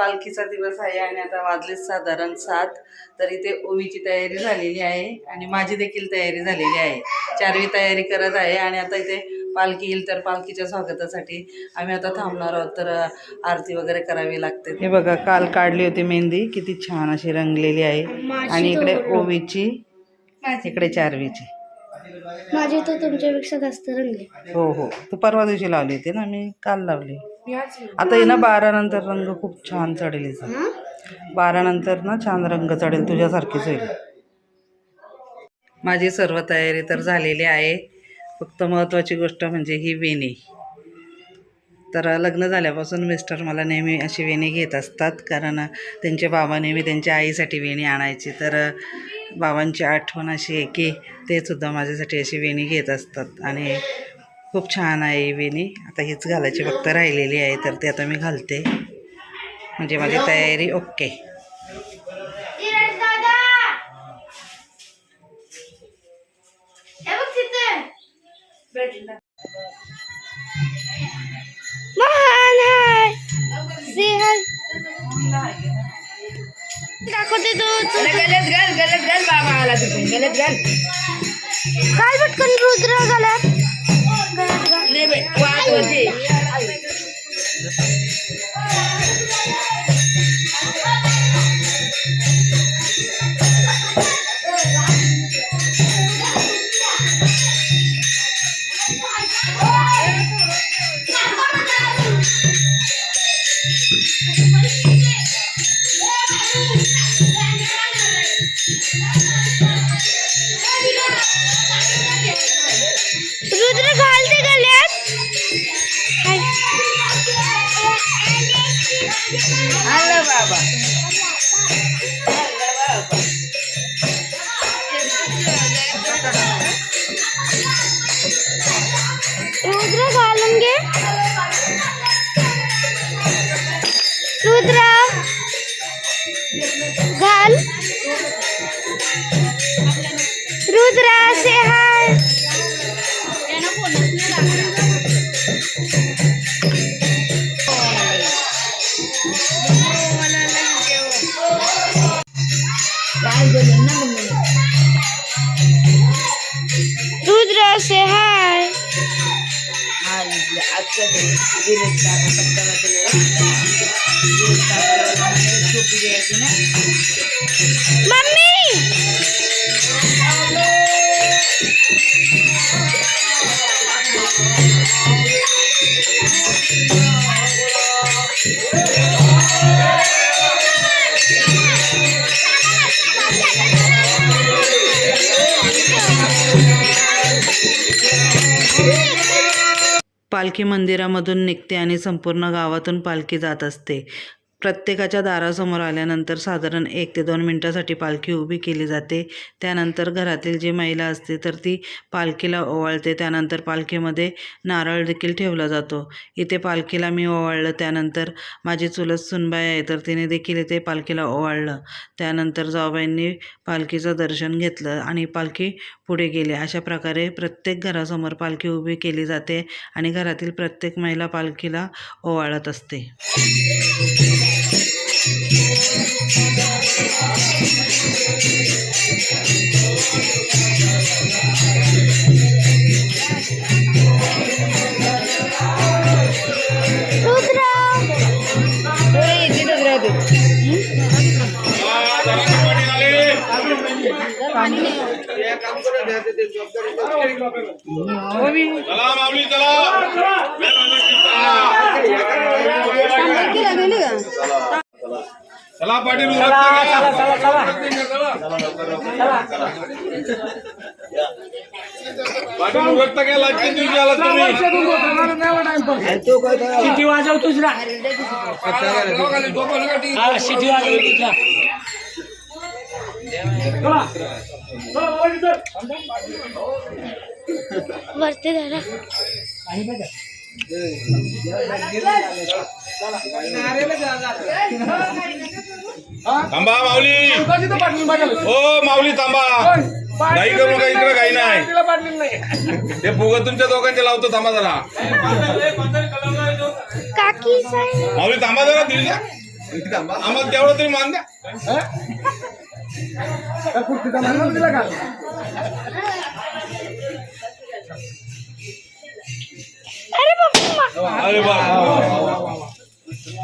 पालखीचा दिवस आहे आणि आता वाजले साधारण सात तर इथे ओवीची तयारी झालेली आहे आणि माझी देखील तयारी झालेली आहे. चारवी तयारी करत आहे आणि आता इथे पालखी येईल तर पालखीच्या स्वागतासाठी आम्ही आता थांबणार आहोत. तर आरती वगैरे करावी लागते. हे बघा काल काढली होती मेहंदी. किती छान अशी रंगलेली आहे. आणि इकडे ओवीची इकडे चारवीची. माझी तर तुमच्यापेक्षा जास्त रंगले. हो हो. तू परवा दिवशी लावली होती ना? मी काल लावली. आता ये ना बारा नंतर रंग खूप छान चढेल हिचा. बारा नंतर ना छान रंग चढेल तुझ्यासारखीच होईल. माझी सर्व तयारी तर झालेली आहे. फक्त महत्त्वाची गोष्ट म्हणजे ही वेणी. तर लग्न झाल्यापासून मिस्टर मला नेहमी अशी वेणी घेत असतात कारण त्यांचे बाबा नेहमी त्यांच्या आईसाठी वेणी आणायची. तर बाबांची आठवण अशी आहे की ते सुद्धा माझ्यासाठी अशी वेणी घेत असतात. आणि खूप छान आहे वेणी आता हीच घालायची फक्त राहिलेली आहे तर ते आता मी घालते. म्हणजे माझी तयारी ओके. महान हाय. से हाय दाखवते तो गलत घाल गलत घाल बाबा आला तिथून. गलत घाल. काय पटकन रुद्र गळ्यात गळ्यात घाल. नाही बाई वाद आजचं गिरीश काका पालखी मंदिरामधून निघते आणि संपूर्ण गावातून पालखी जात असते. प्रत्येकाच्या दारासमोर आल्यानंतर साधारण एक ते दोन मिनटासाठी पालखी उभी केली जाते. त्यानंतर घरातील जी महिला असते तर ती पालखीला ओवाळते. त्यानंतर पालखीमध्ये नारळ देखील ठेवला जातो. इथे पालखीला मी ओवाळलं. त्यानंतर माझी चुलत सुनबाई आहे तर तिने देखील इथे पालखीला ओवाळलं. त्यानंतर जाऊबाईंनी पालखीचं दर्शन घेतलं आणि पालखी पुढे गेली. अशा प्रकारे प्रत्येक घरासमोर पालखी उभी केली जाते आणि घरातील प्रत्येक महिला पालखीला ओवाळत असते. रुद्र होय, तिथंच राहते चला माऊली चला चला पाटील उरकते पाटील उरकता काय लागते दिवशी आला तुम्ही. शिटी वाजव तुझरा हा शिटी वाजव तुझरा वरती धरा. थांबा माऊली. हो माऊली थांबा. काही करू नका इकडे काही नाही. ते फुग तुमच्या दोघांचे लावतो थांबा जरा. माऊली थांबा जरा दिल आम्हाला तेवढं तरी मान द्या. दिला का अरे वा 全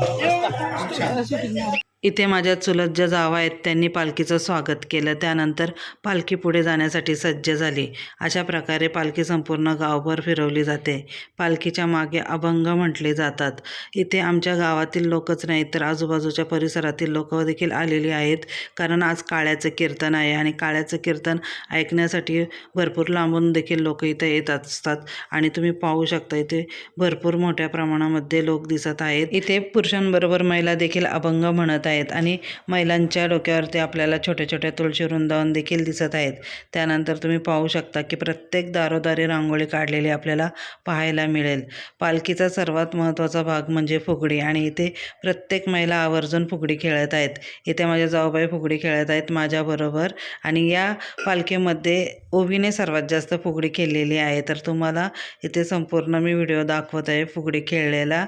然知らなかっ。इथे माझ्या चुलत ज्या जावा आहेत त्यांनी पालखीचं स्वागत केलं. त्यानंतर पालखी पुढे जाण्यासाठी सज्ज झाली. अशा प्रकारे पालखी संपूर्ण गावभर फिरवली जाते. पालखीच्या मागे अभंग म्हटले जातात. इथे आमच्या गावातील लोकच नाही तर आजूबाजूच्या परिसरातील लोक देखील आलेली आहेत. कारण आज काळ्याचं कीर्तन आहे आणि काळ्याचं कीर्तन ऐकण्यासाठी भरपूर लांबून देखील लोक इथे येत असतात. आणि तुम्ही पाहू शकता इथे भरपूर मोठ्या प्रमाणामध्ये लोक दिसत आहेत. इथे पुरुषांबरोबर महिला देखील अभंग म्हणत आहेत आणि महिलांच्या डोक्यावरती आपल्याला छोट्या छोट्या तुळशी वृंदावन देखील दिसत आहेत. त्यानंतर तुम्ही पाहू शकता की प्रत्येक दारोदारी रांगोळी काढलेली आपल्याला पाहायला मिळेल. पालखीचा सर्वात महत्त्वाचा भाग म्हणजे फुगडी आणि इथे प्रत्येक महिला आवर्जून फुगडी खेळत आहेत. इथे माझ्या जाऊबाई फुगडी खेळत आहेत माझ्याबरोबर आणि या पालखीमध्ये ओवीने सर्वात जास्त फुगडी खेळलेली आहे. तर तुम्हाला इथे संपूर्ण मी व्हिडिओ दाखवत आहे फुगडी खेळलेला.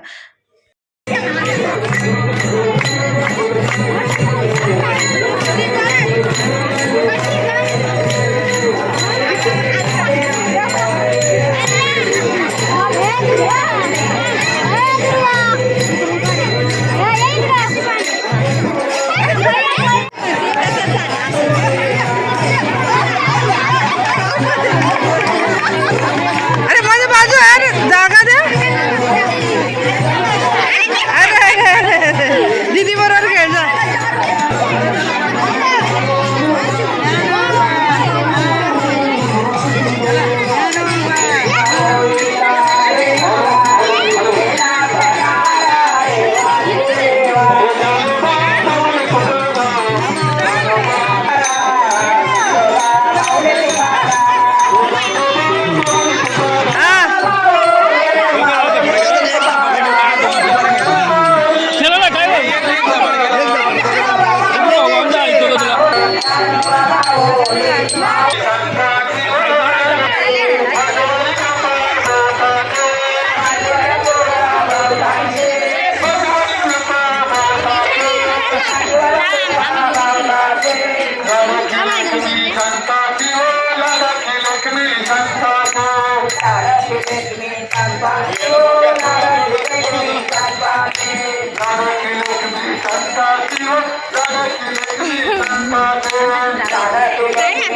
Thank you.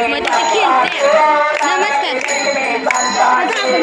Maçı 2 नमस्कार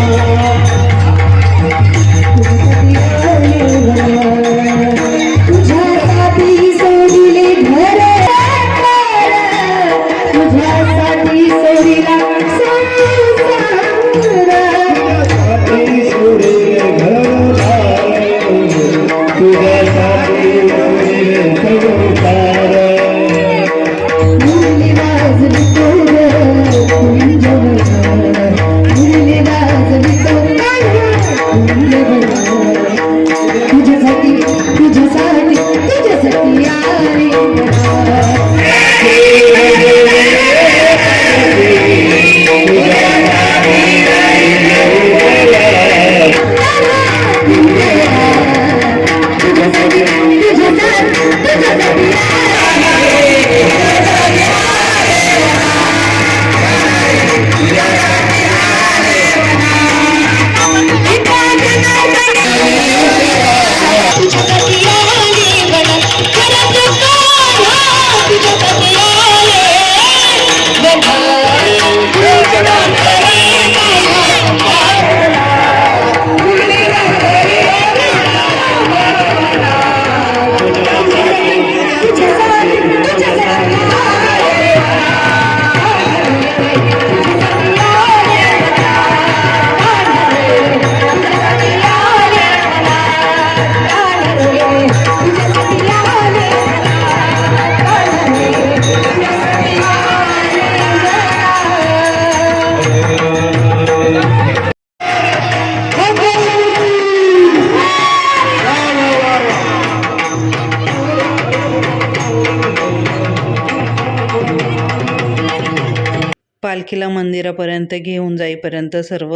मंदिरापर्यंत घेऊन जाईपर्यंत सर्व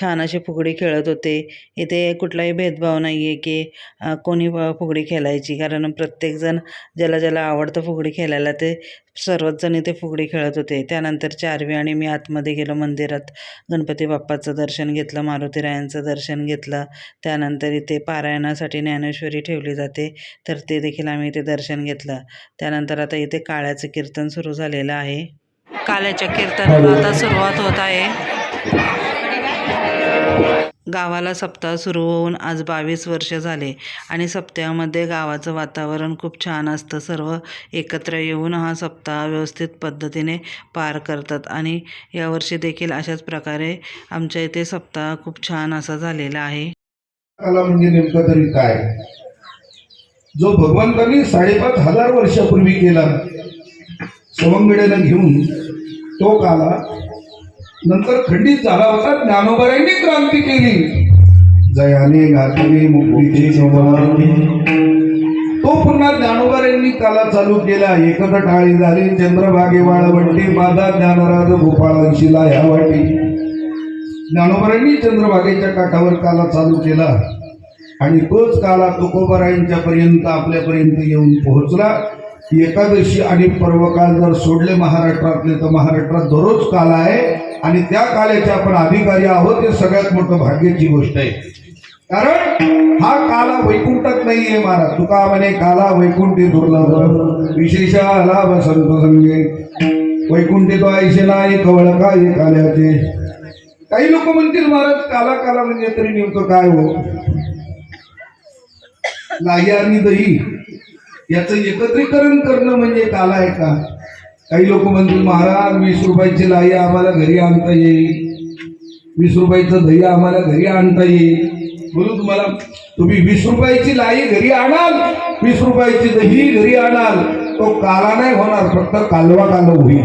छान अशी फुगडी खेळत होते. इथे कुठलाही भेदभाव नाही आहे की कोणी फुगडी खेळायची. कारण प्रत्येकजण ज्याला ज्याला आवडतं फुगडी खेळायला ते सर्वच जण इथे फुगडी खेळत होते. त्यानंतर चारवी आणि मी आतमध्ये गेलो मंदिरात. गणपती बाप्पाचं दर्शन घेतलं मारुतीरायांचं दर्शन घेतलं. त्यानंतर इथे पारायणासाठी ज्ञानेश्वरी ठेवली जाते तर ते देखील आम्ही इथे दर्शन घेतलं. त्यानंतर आता इथे काळ्याचं कीर्तन सुरू झालेलं आहे. काल्याच्या कीर्तनाला आता सुरुवात होत आहे. गावाला सप्ताह सुरू होऊन आज बावीस वर्ष झाले आणि सप्ताहामध्ये गावाचं वातावरण खूप छान असतं. सर्व एकत्र येऊन हा सप्ताह व्यवस्थित पद्धतीने पार करतात आणि यावर्षी देखील अशाच प्रकारे आमच्या इथे सप्ताह खूप छान असा झालेला आहे. कला म्हणजे नेमकं तरी काय? जो भगवंतांनी साडेपाच हजार वर्षापूर्वी केला सवंगड्यानं घेऊन तो काला नंतर खंडित झाला होता ज्ञानोबरांनी क्रांती केली. जयाने घातली मुक्तीची तो पुन्हा ज्ञानोबरांनी काला चालू केला. एकच टाळी झाली चंद्रभागे वाळवंटी माझा ज्ञानराज गोपाळांशीला ह्या वाटी. ज्ञानोबरांनी चंद्रभागेच्या काठावर काला चालू केला. आणि तोच काला तुकोबरायांच्या पर्यंत आपल्यापर्यंत येऊन पोहोचला. एकादशी आणि पर्वकाल जर सोडले महाराष्ट्रातले तर महाराष्ट्रात दररोज काला आहे. आणि त्या काल्याचे आपण अधिकारी आहोत हे सगळ्यात मोठं भाग्याची गोष्ट आहे. कारण हा काला वैकुंठात नाहीये महाराज. तुका म्हणे काला वैकुंठी दुर्लभ विशेष आला वसंत संगे. वैकुंठी तो ऐशे नाही कवळ काय काल्याचे. काही लोक म्हणतील महाराज काला काला म्हणजे तरी नेमकं काय हो? लाई आणि दही. याचं एकत्रीकरण करणं म्हणजे काला आहे का काही लोक म्हणतील महाराज वीस रुपयाची लाई आम्हाला घरी आणता येईल. वीस रुपयाचं दही आम्हाला घरी आणता येईल. बोलू तुम्हाला तुम्ही वीस रुपयाची लाई घरी आणाल. वीस रुपयाची दही घरी आणाल. तो काला नाही होणार फक्त कालवा कालव होईल.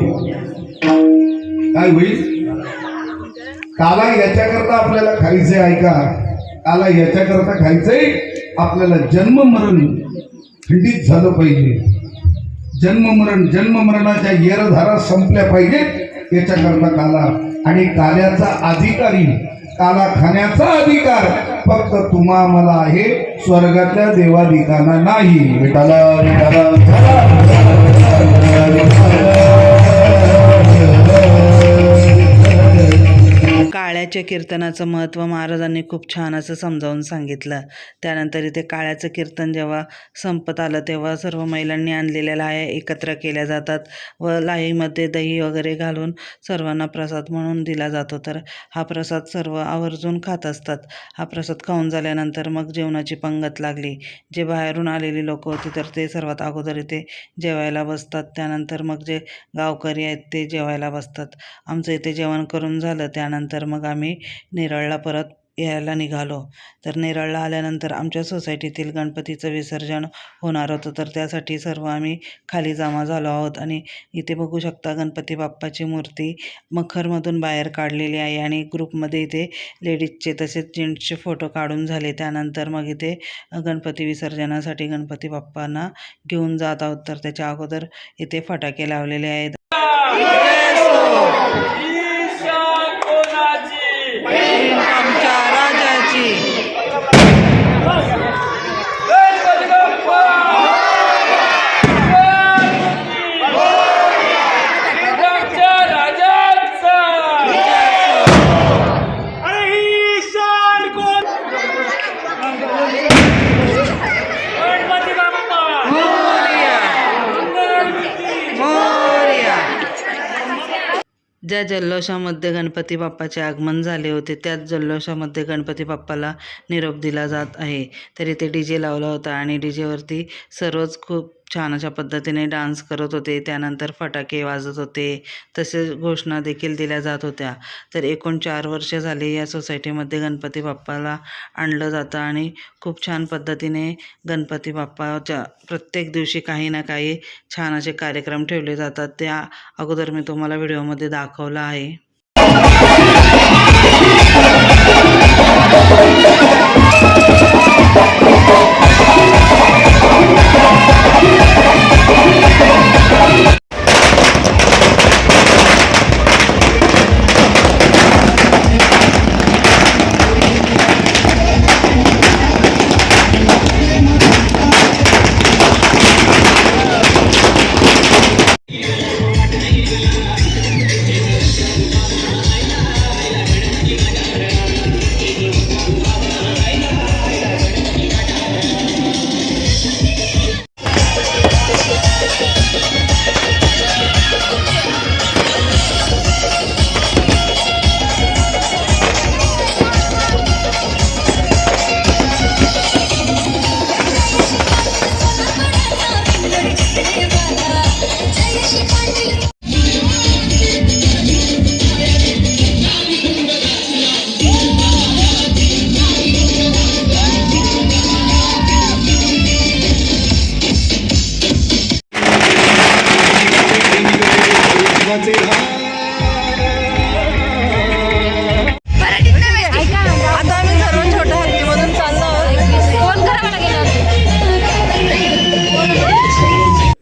काय होईल? काला याच्याकरता आपल्याला खायचंय ऐका. काला याच्याकरता खायचंय आपल्याला जन्म मरण खंडित झालं पाहिजे. जन्ममरण जन्ममरणाच्या येरधारा संपल्या पाहिजेत याच्याकरता काला. आणि काल्याचा अधिकारी काला खाण्याचा अधिकार फक्त तुम्हा मला आहे स्वर्गातल्या देवाधिकांना नाही. भेटाला काळ्याच्या कीर्तनाचं महत्त्व महाराजांनी खूप छान असं समजावून सांगितलं. त्यानंतर इथे काळ्याचं कीर्तन जेव्हा संपत आलं तेव्हा सर्व महिलांनी आणलेल्या लाह्या एकत्र केल्या जातात व लाहीमध्ये दही वगैरे घालून सर्वांना प्रसाद म्हणून दिला जातो. तर हा प्रसाद सर्व आवर्जून खात असतात. हा प्रसाद खाऊन झाल्यानंतर मग जेवणाची पंगत लागली. जे बाहेरून आलेली लोक होती तर ते सर्वात अगोदर इथे जेवायला बसतात. त्यानंतर मग जे गावकरी आहेत ते जेवायला बसतात. आमचं इथे जेवण करून झालं. त्यानंतर मग मग आम्ही नेरळला परत यायला निघालो. तर नेरळला आल्यानंतर आमच्या सोसायटीतील गणपतीचं विसर्जन होणार होतं. तर त्यासाठी सर्व आम्ही खाली जमा झालो आहोत. आणि इथे बघू शकता गणपती बाप्पाची मूर्ती मखरमधून बाहेर काढलेली आहे. आणि ग्रुपमध्ये इथे लेडीजचे तसेच जेंट्सचे फोटो काढून झाले. त्यानंतर मग इथे गणपती विसर्जनासाठी गणपती बाप्पांना घेऊन जात आहोत. तर त्याच्या अगोदर इथे फटाके लावलेले आहेत. आमच्या राजाची गणपती बाप्पा आमच्या राजाचा अरे ईशान कोण गणपती बाप्पा मोरया गणपती मोरया ज्या जल्लोषामध्ये गणपती बाप्पाचे आगमन झाले होते त्याच जल्लोषामध्ये गणपती बाप्पाला निरोप दिला जात आहे. तरी ते डी जे लावला होता आणि डी जेवरती सर्वच खूप छान अशा पद्धतीने डान्स करत होते. त्यानंतर फटाके वाजत होते. तसेच घोषणा देखील दिल्या जात होत्या. तर एकूण चार वर्ष झाले या सोसायटीमध्ये गणपती बाप्पाला आणलं जातं आणि खूप छान पद्धतीने गणपती बाप्पाच्या प्रत्येक दिवशी काही ना काही छान असे कार्यक्रम ठेवले जातात. त्या अगोदर मी तुम्हाला व्हिडिओमध्ये दाखवला आहे.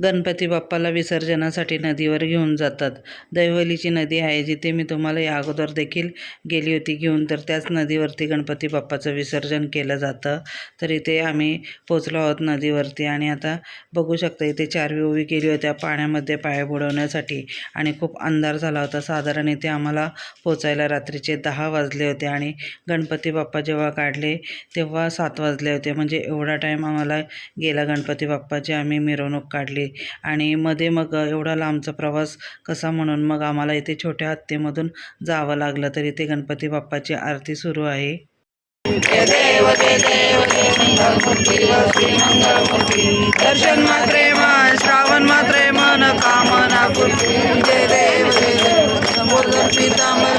गणपती बाप्पाला विसर्जनासाठी नदीवर घेऊन जातात. दैवलीची नदी आहे जिथे मी तुम्हाला या अगोदर देखील गेली होती घेऊन. तर त्याच नदीवरती गणपती बाप्पाचं विसर्जन केलं जातं. तर इथे आम्ही पोचलो आहोत नदीवरती आणि आता बघू शकता इथे चारवी उभी केली होत्या पाण्यामध्ये पाय बुडवण्यासाठी आणि खूप अंधार झाला होता. साधारण इथे आम्हाला पोचायला रात्रीचे दहा वाजले होते आणि गणपती बाप्पा जेव्हा काढले तेव्हा सात वाजले होते. म्हणजे एवढा टाईम आम्हाला गेला गणपती बाप्पाची. आम्ही मिरवणूक काढली. आणि मध्ये मग एवढा लांबचा प्रवास कसा म्हणून मग आम्हाला इथे छोट्या हत्तीमधून जावं लागलं. तर इथे गणपती बाप्पाची आरती सुरू आहे. दर्शन मात्रे मन श्रावण मात्रे मन कामना जय देव पितांबर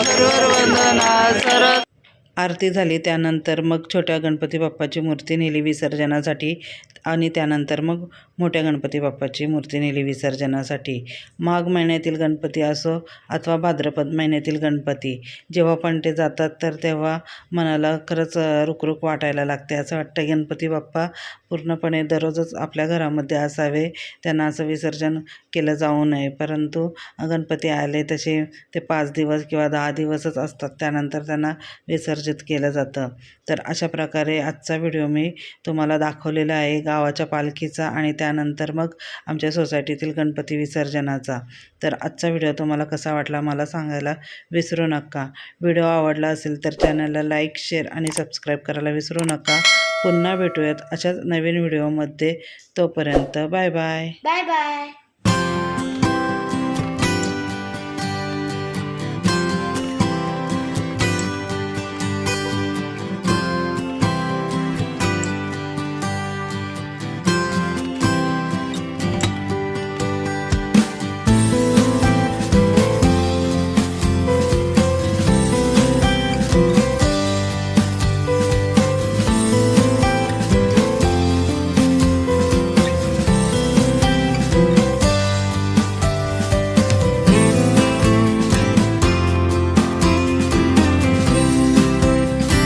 आरती झाली त्यानंतर मग छोट्या गणपती बाप्पाची मूर्ती नेली विसर्जनासाठी आणि त्यानंतर मग मोठ्या गणपती बाप्पाची मूर्ती नेली विसर्जनासाठी. माघ महिन्यातील गणपती असो अथवा भाद्रपद महिन्यातील गणपती. जेव्हा पण ते जातात तर तेव्हा मनाला खरंच अ, रुकरुक वाटायला लागते असं वाटतं. गणपती बाप्पा पूर्णपणे दररोजच आपल्या घरामध्ये असावे. त्यांना असं विसर्जन केलं जाऊ नये. परंतु गणपती आले तसे ते पाच दिवस किंवा दहा दिवसच असतात. त्यानंतर त्यांना विसर्जित केलं जातं. तर अशा प्रकारे आजचा व्हिडिओ मी तुम्हाला दाखवलेला आहे. गावाच्या पालखीचा आणि त्या त्यानंतर मग आमच्या सोसायटीतील गणपती विसर्जनाचा. तर आजचा व्हिडिओ तुम्हाला कसा वाटला मला सांगायला विसरू नका. व्हिडिओ आवडला असेल तर चॅनलला लाईक शेअर आणि सबस्क्राईब करायला विसरू नका. पुन्हा भेटूयात अशाच नवीन व्हिडिओमध्ये. तोपर्यंत बाय बाय. Bye bye.